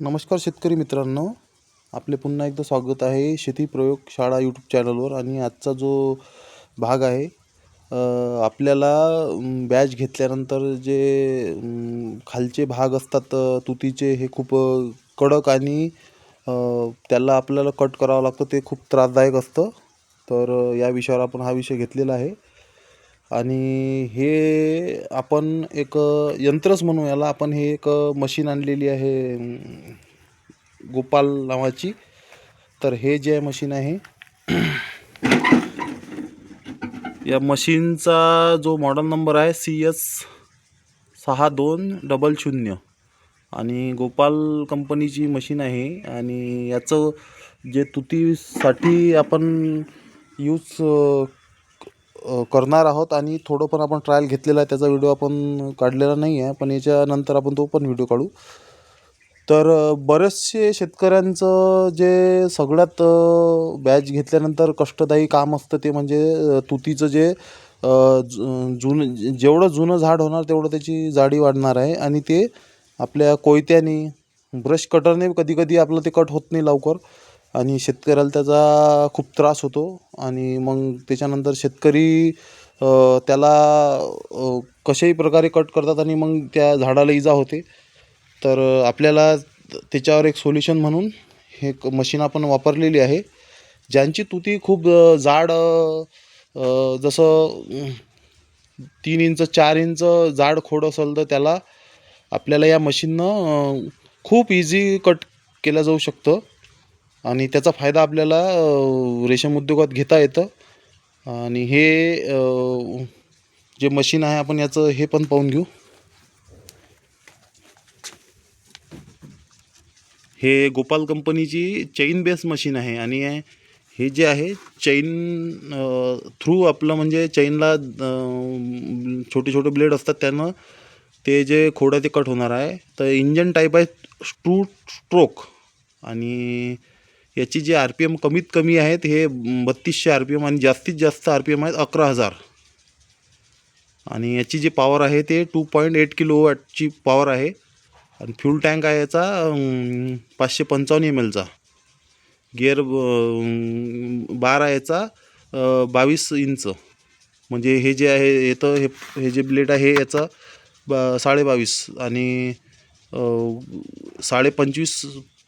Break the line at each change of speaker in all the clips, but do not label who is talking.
नमस्कार शेतकरी मित्रांनो. आपले पुन्हा एकदा स्वागत आहे शेती प्रयोगशाळा यूट्यूब चॅनलवर आणि आजचा जो भाग आहे आपल्याला बॅच घेतल्यानंतर जे खालचे भाग असतात तुतीचे हे खूप कडक आणि त्याला आपल्याला कट करावं लागतं ते खूप त्रासदायक असतं. तर या विषयावर आपण हा विषय घेतलेला आहे. आणि हे आपण एक यंत्रच म्हणू याला आपण हे एक मशीन आणलेली आहे गोपाल नावाची. तर हे जे मशीन आहे या मशीनचा जो मॉडल नंबर आहे सी एस सहा दोन डबल शून्य. आणि गोपाल कंपनीची मशीन आहे आणि याचं जे तुतीसाठी आपण यूज करणार आहोत आणि थोडं पण आपण ट्रायल घेतलेला आहे त्याचा व्हिडिओ आपण काढलेला नाही आहे पण याच्यानंतर आपण तो पण व्हिडिओ काढू. तर बरेचसे शेतकऱ्यांचं जे सगळ्यात बॅच घेतल्यानंतर कष्टदायी काम असतं ते म्हणजे तुतीचं जे जुनं जेवढं जुनं झाड होणार तेवढं त्याची जाडी वाढणार आहे आणि ते आपल्या कोयत्याने ब्रश कटरने कधी कधी आपलं ते कट होत नाही लवकर. आणि शेतकऱ्याला त्याचा खूप त्रास होतो. आणि मग त्याच्यानंतर शेतकरी त्याला कशाही प्रकारे कट करतात आणि मग त्या झाडाला इजा होते. तर आपल्याला त्याच्यावर एक सोल्युशन म्हणून हे क- मशीन आपण वापरलेली आहे. ज्यांची तुती खूप जाड जसं तीन इंच चार इंच जाड खोड असेल तर त्याला आपल्याला या मशीननं खूप इझी कट केलं जाऊ शकतं. आणि त्याचा फायदा आपल्याला रेशम रेशीम उद्योगात घेता येतं. आणि हे जे मशीन आहे आपण याचं हे पण पाहून घेऊ. हे गोपाल कंपनीची चैन बेस मशीन आहे आणि हे जे आहे चैन थ्रू आपलं म्हणजे चैनला छोटे छोटे ब्लेड असतात त्यानं ते जे खोडं ते कट होणार आहे. तर इंजन टाईप आहे स्ट्रू स्ट्रोक आणि याची जी आर पी एम कमीत कमी आहेत हे बत्तीसशे आर पी एम आणि जास्तीत जास्त आर पी एम आहेत अकरा हजार. आणि याची जी पॉवर आहे ते टू पॉईंट एट किलो वॅटची पॉवर आहे. आणि फ्यूल टँक आहे याचा पाचशे पंचावन्न एम एलचा गिअर बार आहे याचा बावीस इंच. म्हणजे हे जे आहे येतं हे हे जे ब्लेड आहे याचा बा साडे बावीस आणि साडेपंचवीस साडे पंचवीस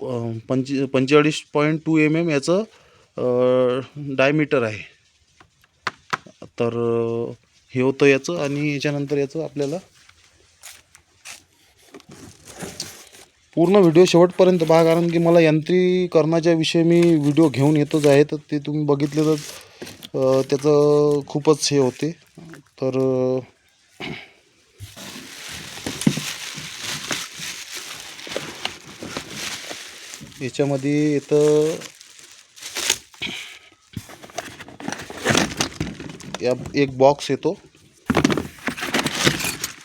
पंचे पंचेचाळीस पॉईंट टू एम एम याचं डायमीटर आहे. तर हे होतं याचं आणि याच्यानंतर याचं आपल्याला पूर्ण व्हिडिओ शेवटपर्यंत पहा कारण की मला यंत्रीकरणाच्या विषयी मी व्हिडिओ घेऊन येतच आहे तर ते तुम्ही बघितले तर त्याचं खूपच हे होते. तर याच्यामध्ये येतं या एक बॉक्स येतो.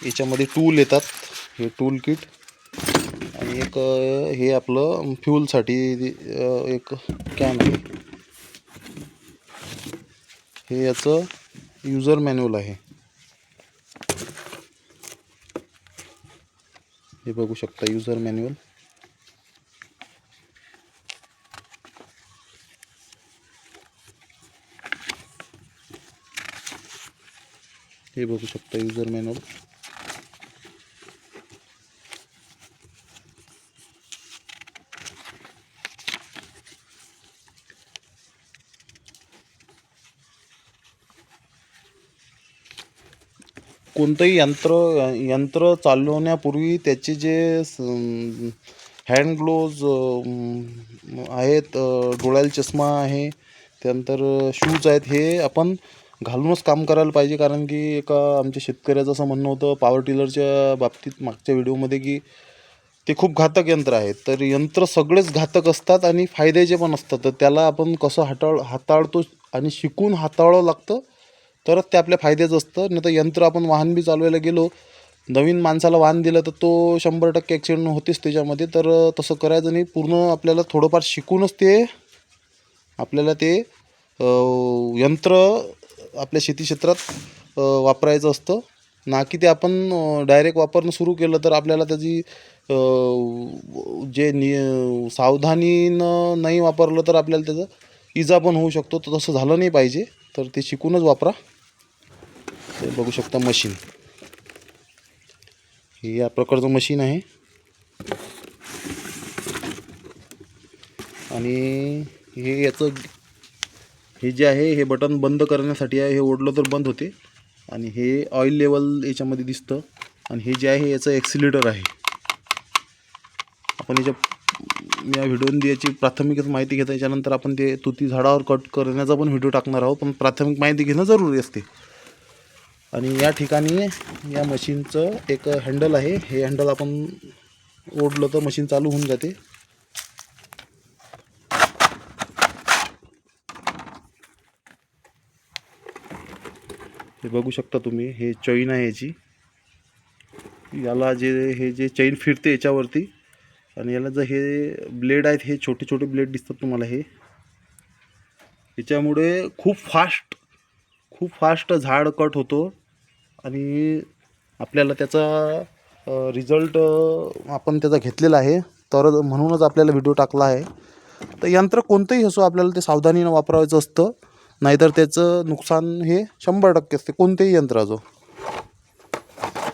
याच्यामध्ये टूल येतात. हे टूल किट आणि एक हे आपलं फ्यूलसाठी एक कॅन आहे. हे याचं युजर मॅन्युअल आहे. हे बघू शकता युजर मॅन्युअल हे बघू शकता युजर मॅन्युअल कोणतंही यंत्र यंत्र चालवण्यापूर्वी त्याचे जे हँड ग्लोव्ज आहेत डोळ्याला चष्मा आहे त्यानंतर शूज आहेत हे आपण घालूनच काम करायला पाहिजे कारण की एका आमच्या शेतकऱ्याचं असं म्हणणं होतं पॉवर टिलरच्या बाबतीत मागच्या व्हिडिओमध्ये की ते खूप घातक यंत्र आहे. तर यंत्र सगळेच घातक असतात आणि फायद्याचे पण असतात. तर त्याला आपण कसं हाताळ हाताळतो आणि शिकून हाताळावं लागतं तरच ते आपल्या फायद्याचं असतं. नाही तर यंत्र आपण वाहन बी चालवायला गेलो नवीन माणसाला वाहन दिलं तर तो शंभर टक्के ॲक्सिडेंट होतेच त्याच्यामध्ये. तर तसं करायचं नाही. पूर्ण आपल्याला थोडंफार शिकूनच ते आपल्याला ते यंत्र आपल्या शेती क्षेत्रात वापरायचं असतं. ना की ते आपण डायरेक्ट वापरणं सुरू केलं तर आपल्याला त्याची जे नि सावधानीनं नाही वापरलं तर आपल्याला त्याचं इजा पण होऊ शकतो. तर तसं झालं नाही पाहिजे. तर ते शिकूनच वापरा. ते बघू शकता मशीन. हे या प्रकारचं मशीन आहे. आणि हे याचं हे जे आहे हे बटन बंद करण्यासाठी आहे हे ओढलं तर बंद होते. आणि हे ऑइल लेवल याच्यामध्ये दिसतं. आणि हे जे आहे याचं एक्सिलेटर आहे. आपण याच्या या व्हिडिओमध्ये याची प्राथमिकच माहिती घेता याच्यानंतर आपण ते तुती झाडावर कट करण्याचा पण व्हिडिओ टाकणार आहोत. पण प्राथमिक माहिती घेणं जरुरी असते. आणि या ठिकाणी या मशीनचं एक हँडल आहे. हे हँडल आपण ओढलं तर मशीन चालू होऊन जाते. हे बघू शकता तुम्ही हे चैन आहे याची. याला जे हे जे चैन फिरते याच्यावरती आणि याला जर हे ब्लेड आहेत हे छोटे छोटे ब्लेड दिसतात तुम्हाला हे. याच्यामुळे खूप फास्ट खूप फास्ट झाड कट होतो आणि आपल्याला त्याचा रिझल्ट आपण त्याचा घेतलेला आहे. तर म्हणूनच आपल्याला व्हिडिओ टाकला आहे. तर यंत्र कोणतंही असो आपल्याला ते सावधानीनं वापरायचं असतं. नाहीतर त्याचं नुकसान हे शंभर टक्के असते. कोणत्याही यंत्राचं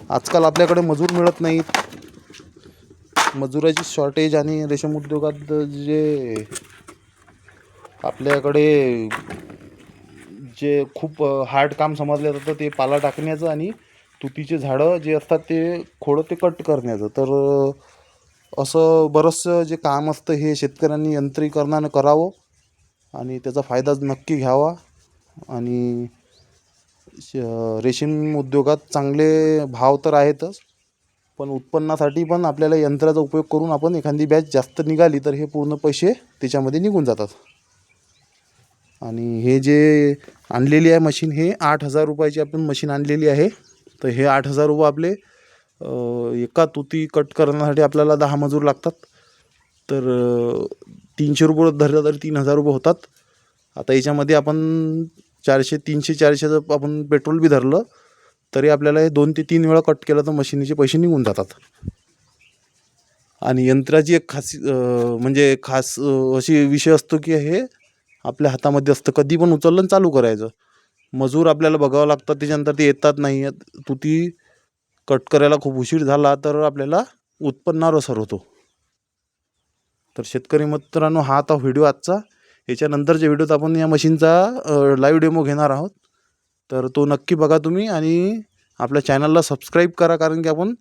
आजकाल आपल्याकडे मजूर मिळत नाहीत. मजुराची शॉर्टेज आणि रेशीम उद्योगात जे आपल्याकडे जे खूप हार्ड काम समजलं जातं ते पाला टाकण्याचं आणि तुतीचे झाडं जे असतात ते खोडं ते कट करण्याचं. तर असं बरंचसं जे काम असतं हे शेतकऱ्यांनी यंत्रीकरणानं करावं. आणि त्याचा फायदा नक्की घ्यावा. आणि श- रेशीम उद्योगात चांगले भाव तर आहेतच. पण उत्पन्नासाठी पण आपल्याला यंत्राचा उपयोग करून आपण एखादी बॅच जास्त निघाली तर हे पूर्ण पैसे त्याच्यामध्ये निघून जातात. आणि हे जे आणलेली आहे मशीन हे आठ हजार रुपयाची आपण मशीन आणलेली आहे. तर हे आठ हजार रुपये आपले एका तुती कट करण्यासाठी आपल्याला दहा मजूर लागतात. तर तीनशे रुपये धरलं तरी तीन हजार रुपये होतात. आता याच्यामध्ये आपण चारशे तीनशे चारशेचं आपण पेट्रोल बी धरलं तरी आपल्याला हे दोन ते तीन वेळा कट केलं तर मशिनीचे पैसे निघून जातात. आणि यंत्राची एक खास म्हणजे खास अशी विषय असतो की हे आपल्या हातामध्ये असतं. कधी पण उचललं आणि चालू करायचं. मजूर आपल्याला बघावं लागतात त्याच्यानंतर ते येतात नाही येत. तुती कट करायला खूप उशीर झाला तर आपल्याला उत्पन्नावर असर होतो. तर शेतकरी मित्रांनो हा आता व्हिडिओ आजचा. याच्यानंतरच्या व्हिडिओत आपण या मशीनचा लाईव्ह डेमो घेणार आहोत. तर तो नक्की बघा तुम्ही आणि आपल्या चॅनलला सबस्क्राईब करा कारण की आपण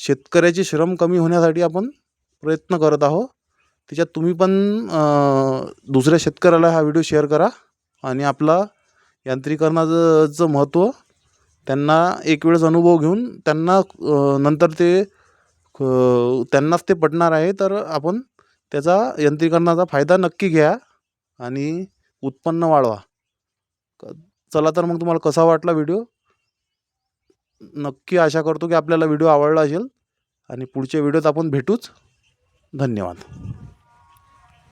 शेतकऱ्याचे श्रम कमी होण्यासाठी आपण प्रयत्न करत आहोत. त्याच्यात तुम्ही पण दुसऱ्या शेतकऱ्याला हा व्हिडिओ शेअर करा आणि आपला यांत्रिकरणाचं महत्त्व त्यांना एक वेळेस अनुभव घेऊन त्यांना नंतर ते त्यांनाच ते पटणार आहे. तर आपण त्याचा यंत्रीकरणाचा फायदा नक्की घ्या आणि उत्पन्न वाढवा. चला तर मग तुम्हाला कसा वाटला व्हिडिओ नक्की आशा करतो की आपल्याला व्हिडिओ आवडला असेल आणि पुढच्या व्हिडिओत आपण भेटूच. धन्यवाद.